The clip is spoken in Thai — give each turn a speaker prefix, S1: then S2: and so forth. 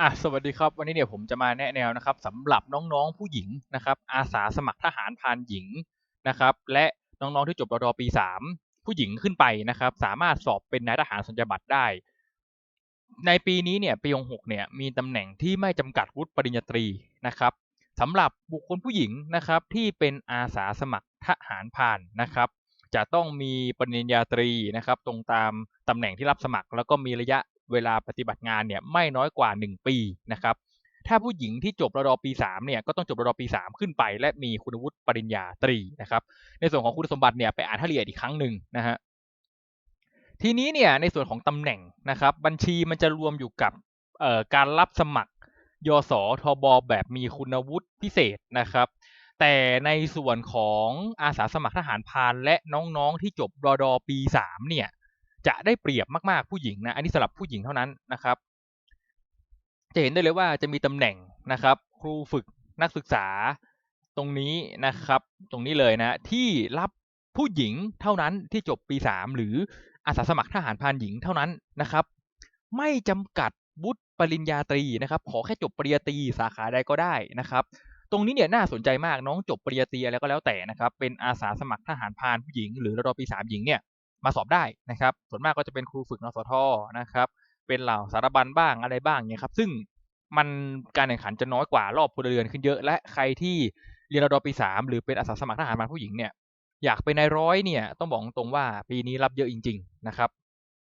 S1: อะสวัสดีครับ วันนี้เนี่ยผมจะมาแนะแนวนะครับสำหรับน้องๆผู้หญิงนะครับอาสาสมัครทหารพานหญิงนะครับและน้องๆที่จบรอดปีสามผู้หญิงขึ้นไปนะครับสามารถสอบเป็นนายทหารสัญญาบัตรได้ ในปีนี้เนี่ยปีหกเนี่ยมีตำแหน่งที่ไม่จำกัดวุฒิปริญญาตรีนะครับสำหรับบุคคลผู้หญิงนะครับที่เป็นอาสาสมัครทหารพานนะครับจะต้องมีปริญญาตรีนะครับตรงตามตำแหน่งที่รับสมัคร แล้วก็มีระยะ เวลาปฏิบัติงานเนี่ยไม่น้อยกว่า 1 ปีนะครับถ้าผู้หญิงที่จบรอดอปี3เนี่ยก็ต้องจบรอดอปี 3 ขึ้นไป และมีคุณวุฒิปริญญาตรีนะครับในส่วนของคุณสมบัติเนี่ยไปอ่านให้ละเอียดอีกครั้งหนึ่งนะฮะทีนี้เนี่ยในส่วนของตำแหน่งนะครับบัญชีมันจะรวมอยู่กับการรับสมัครยศทบแบบมีคุณวุฒิพิเศษนะครับแต่ในส่วนของอาสาสมัครทหารพานและน้องๆที่จบรอดอปี3เนี่ย จะได้เปรียบมากๆผู้หญิงนะอันนี้สำหรับผู้หญิงเท่านั้นนะครับ จะเห็นได้เลยว่าจะมีตำแหน่งนะครับ ครูฝึกนักศึกษาตรงนี้นะครับ ตรงนี้เลยนะที่รับผู้หญิงเท่านั้นที่จบปีสามหรืออาสาสมัครทหารพรานหญิงเท่านั้นนะครับ ไม่จำกัดวุฒิปริญญาตรีนะครับ ขอแค่จบปริญญาตรีสาขาใดก็ได้นะครับ ตรงนี้เนี่ยน่าสนใจมากน้องจบปริญญาตรีอะไรก็แล้วแต่นะครับ เป็นอาสาสมัครทหารพรานผู้หญิง หรือระดับปีสามหญิงเนี่ย มาสอบได้นะครับ ส่วนมากก็จะเป็นครูฝึกนสทนะครับ เป็นเหล่าสารบัญบ้างอะไรบ้างเนี่ยครับ ซึ่งมันการแข่งขันจะน้อยกว่ารอบพลเรือนขึ้นเยอะ และใครที่เรียนระดับปีสามหรือเป็นอาสาสมัครทหารมาผู้หญิงเนี่ยอยากเป็นนายร้อยเนี่ยต้องบอกตรงว่าปีนี้รับเยอะจริง ๆ นะครับ